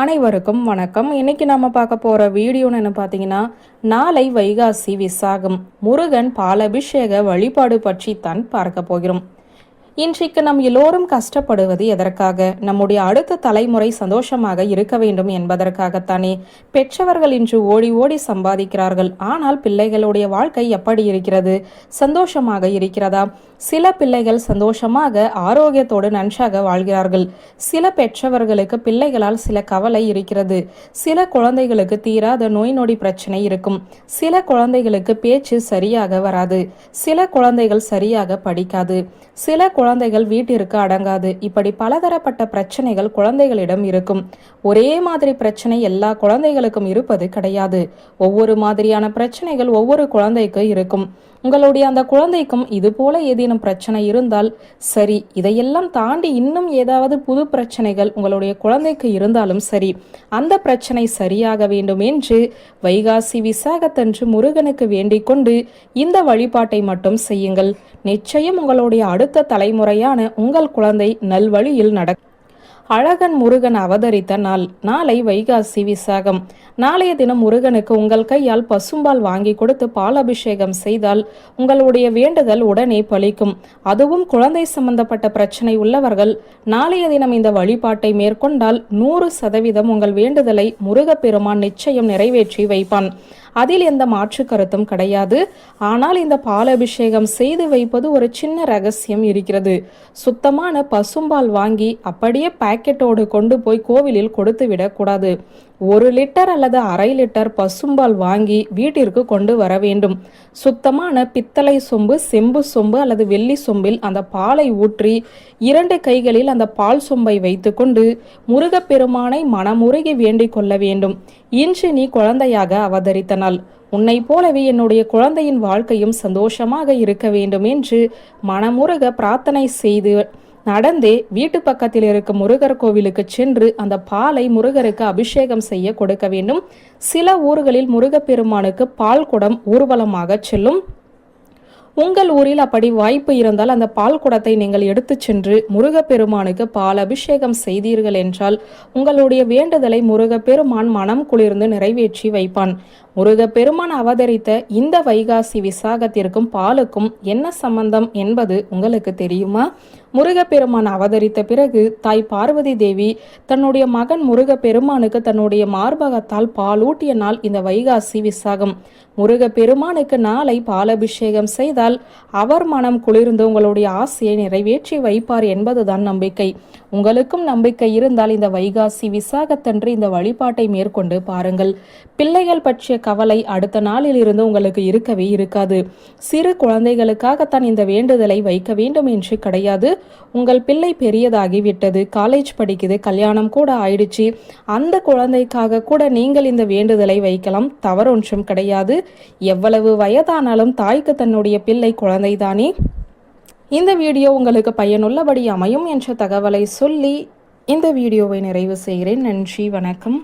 அனைவருக்கும் வணக்கம். இன்னைக்கு நம்ம பார்க்க போற வீடியோன்னு பார்த்தீங்கன்னா நாளை வைகாசி விசாகம். முருகன் பாலபிஷேக வழிபாடு பற்றி தான் பார்க்க போகிறோம். இன்றைக்கு நம் எல்லோரும் கஷ்டப்படுவது எதற்காக? நம்முடைய அடுத்த தலைமுறை சந்தோஷமாக இருக்க வேண்டும் என்பதற்காகத்தானே பெற்றவர்கள் இன்று ஓடி ஓடி சம்பாதிக்கிறார்கள். ஆனால் பிள்ளைகளுடைய வாழ்க்கை எப்படி இருக்கிறது? சந்தோஷமாக இருக்கிறதா? சில பிள்ளைகள் சந்தோஷமாக ஆரோக்கியத்தோடு நன்றாக வாழ்கிறார்கள். சில பெற்றவர்களுக்கு பிள்ளைகளால் சில கவலை இருக்கிறது. சில குழந்தைகளுக்கு தீராத நோய் நொடி பிரச்சனை இருக்கும். சில குழந்தைகளுக்கு பேச்சு சரியாக வராது. சில குழந்தைகள் சரியாக படிக்காது. சில குழந்தைகள் வீட்டிற்கு அடங்காது. இப்படி பலதரப்பட்ட பிரச்சனைகள் குழந்தைகளிடம் இருக்கும். ஒரே மாதிரி பிரச்சனை எல்லா குழந்தைகளுக்கும் இருப்பது கிடையாது. ஒவ்வொரு மாதிரியான பிரச்சனைகள் ஒவ்வொரு குழந்தைக்கு இருக்கும். உங்களுடைய அந்த குழந்தைக்கும் இது போல ஏதேனும் பிரச்சனை இருந்தால் சரி இதையெல்லாம் தாண்டி இன்னும் ஏதாவது புது பிரச்சனைகள் உங்களுடைய குழந்தைக்கு இருந்தாலும் சரி அந்த பிரச்சனை சரியாக வேண்டும் என்று வைகாசி விசாகத்தன்று முருகனுக்கு வேண்டிக் கொண்டு இந்த வழிபாட்டை மட்டும் செய்யுங்கள். நிச்சயம் உங்களுடைய அடுத்த தலைமுறையான உங்கள் குழந்தை நல்வழியில் நட அழகன் முருகன் அவதரித்த நாள். நாளை வைகாசி விசாகம். நாளைய தினம் முருகனுக்கு உங்கள் கையால் பசும்பால் வாங்கி கொடுத்து பால் அபிஷேகம் செய்தால் உங்களுடைய வேண்டுதல் உடனே பலிக்கும். அதுவும் குழந்தை சம்பந்தப்பட்ட பிரச்சனை உள்ளவர்கள் நாளைய தினம் இந்த வழிபாட்டை மேற்கொண்டால் நூறு சதவீதம் உங்கள் வேண்டுதலை முருகப்பெருமான் நிச்சயம் நிறைவேற்றி வைப்பான். அதில் எந்த மாற்று கருத்தும் கிடையாது. ஆனால் இந்த பால் அபிஷேகம் செய்து வைப்பது ஒரு சின்ன ரகசியம் இருக்கிறது. சுத்தமான பசும்பால் வாங்கி அப்படியே பாக்கெட்டோடு கொண்டு போய் கோவிலில் கொடுத்து விடக்கூடாது ஒரு லிட்டர் அல்லது அரை லிட்டர் பசும்பால் வாங்கி வீட்டிற்கு கொண்டு வர வேண்டும். சுத்தமான பித்தளை சொம்பு செம்பு சொம்பு அல்லது வெள்ளி சொம்பில் அந்த பாலை ஊற்றி இரண்டு கைகளில் அந்த பால் சொம்பை வைத்துக்கொண்டு முருகப்பெருமானை மனமுருகி வேண்டிக் கொள்ள வேண்டும். இன்று நீ குழந்தையாக அவதரித்தனால் உன்னை போலவே என்னுடைய குழந்தையின் வாழ்க்கையும் சந்தோஷமாக இருக்க வேண்டும் என்று மனமுருக பிரார்த்தனை செய்து நடந்தே வீட்டு பக்கத்தில் இருக்கும் முருகர் கோவிலுக்கு சென்று அந்த பாலை முருகருக்கு அபிஷேகம் செய்ய கொடுக்க வேண்டும். சில ஊர்களில் முருகப்பெருமானுக்கு பால் குடம் ஊர்வலமாக செல்லும். உங்கள் ஊரில் அப்படி வாய்ப்பு இருந்தால் அந்த பால் குடத்தை நீங்கள் எடுத்துச் சென்று முருகப்பெருமானுக்கு பால் அபிஷேகம் செய்தீர்கள் என்றால் உங்களுடைய வேண்டுதலை முருகப்பெருமான் மனம் குளிர்ந்து நிறைவேற்றி வைப்பான். முருகப்பெருமான் அவதரித்த இந்த வைகாசி விசாகத்திற்கும் பாலுக்கும் என்ன சம்பந்தம் என்பது உங்களுக்கு தெரியுமா? முருகப்பெருமான் அவதரித்த பிறகு தாய் பார்வதி தேவி தன்னுடைய மகன் முருகப்பெருமானுக்கு தன்னுடைய மார்பகத்தால் பாலூட்டிய நாள் இந்த வைகாசி விசாகம். முருகப்பெருமானுக்கு நாளை பாலபிஷேகம் செய்தால் அவர் மனம் குளிர்ந்து உங்களுடைய ஆசையை நிறைவேற்றி வைப்பார் என்பதுதான் நம்பிக்கை. உங்களுக்கும் நம்பிக்கை இருந்தால் இந்த வைகாசி விசாகத்தன்று இந்த வழிபாட்டை மேற்கொண்டு பாருங்கள். பிள்ளைகள் பற்றிய கவலை அடுத்த நாளில் இருந்து உங்களுக்கு இருக்கவே இருக்காது. சிறு குழந்தைகளுக்காகத்தான் இந்த வேண்டுதலை வைக்க வேண்டும் என்று கிடையாது. உங்கள் பிள்ளை பெரியதாகி விட்டது காலேஜ் படிக்குது கல்யாணம் கூட ஆயிடுச்சு. அந்த குழந்தைக்காக கூட நீங்கள் இந்த வேண்டுதலை வைக்கலாம். தவறொன்றும் கிடையாது. எவ்வளவு வயதானாலும் தாய்க்கு தன்னுடைய பிள்ளை குழந்தைதானே? இந்த வீடியோ உங்களுக்கு பயனுள்ளபடி அமையும் என்ற தகவலை சொல்லி இந்த வீடியோவை நிறைவு செய்கிறேன். நன்றி வணக்கம்.